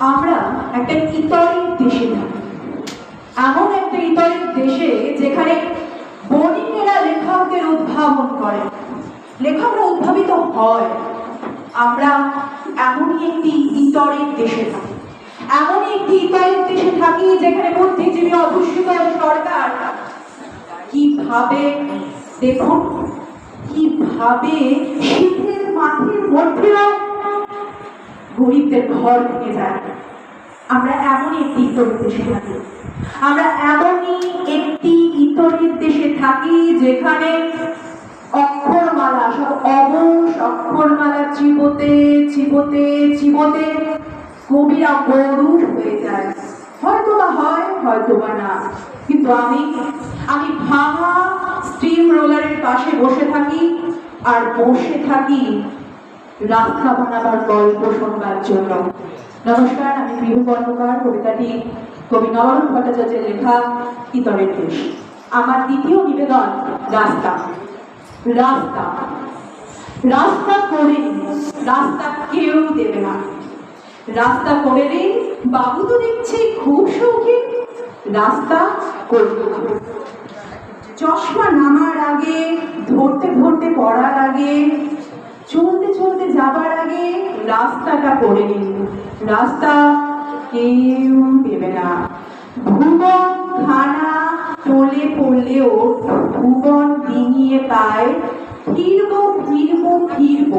আমরা একটা ইতরের দেশে থাকি। এমন একটা ইতরের দেশে যেখানে বণিকেরা লেখকদের উদ্ভাবন করে। লেখকরা উদ্ভাবিত হয়। আমরা এমনই একটি ইতরের দেশে থাকি। এমনই একটি ইতরের দেশে থাকি যেখানে বুদ্ধিজীবী অধুষিত সরকার কীভাবে, দেখুন, কীভাবে শীতের মাঠের মধ্যেও গরিবদের ঘর ভেঙে যায়। আমরা এমনই একটি ইতরের দেশে থাকি। আমরা এমনই একটি ইতরের দেশে থাকি যেখানে অক্ষরমালা, সব অবশ অক্ষরমালা চিবোতে চিবোতে চিবোতে কবিরা গরু হয়ে যায়। হয়তো বা হয় হয়তো বা না। কিন্তু আমি আমি ভাঙা স্টিম রোলারের পাশে বসে থাকি আর বসে থাকি রাস্তা বানাবার গল্প শোনবার জন্য। নমস্কার, আমি প্রিয় কর্মকার কবিতাটি কবি নবরণ ভট্টাচার্যের লেখা ইতরের দেশ। আমার দ্বিতীয় নিবেদন, রাস্তা। রাস্তা। রাস্তা করে রাস্তা কেউ দেবে না। রাস্তা করে দিন বাবু তো দেখছি খুব শৌখিন। রাস্তা করবে না। চশমা নামার আগে, ধরতে ধরতে পড়ার আগে যাবার আগে রাস্তাটা করে নিন। রাস্তা কেউ দেবে না। ভুবন খানা টলে পড়লেও ভুবন ডিঙিয়ে পায়, ফিরব ফিরব ফিরব।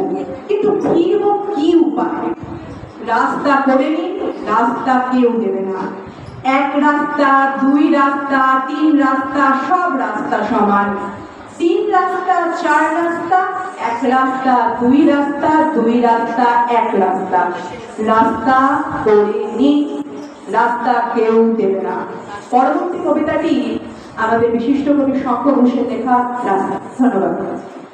কিন্তু ফিরব কি উপায়? রাস্তা করে নিন, রাস্তা কেউ দেবে না। এক রাস্তা, দুই রাস্তা, তিন রাস্তা, সব রাস্তা সমান। তিন রাস্তা, চার রাস্তা এক রাস্তা, দুই রাস্তা দুই রাস্তা, এক রাস্তা। রাস্তা করে নিন রাস্তা কেউ দেবে না। পরবর্তী কবিতাটি আমাদের বিশিষ্ট কবি শঙ্কর ঘোষের লেখা রাস্তা। ধন্যবাদ।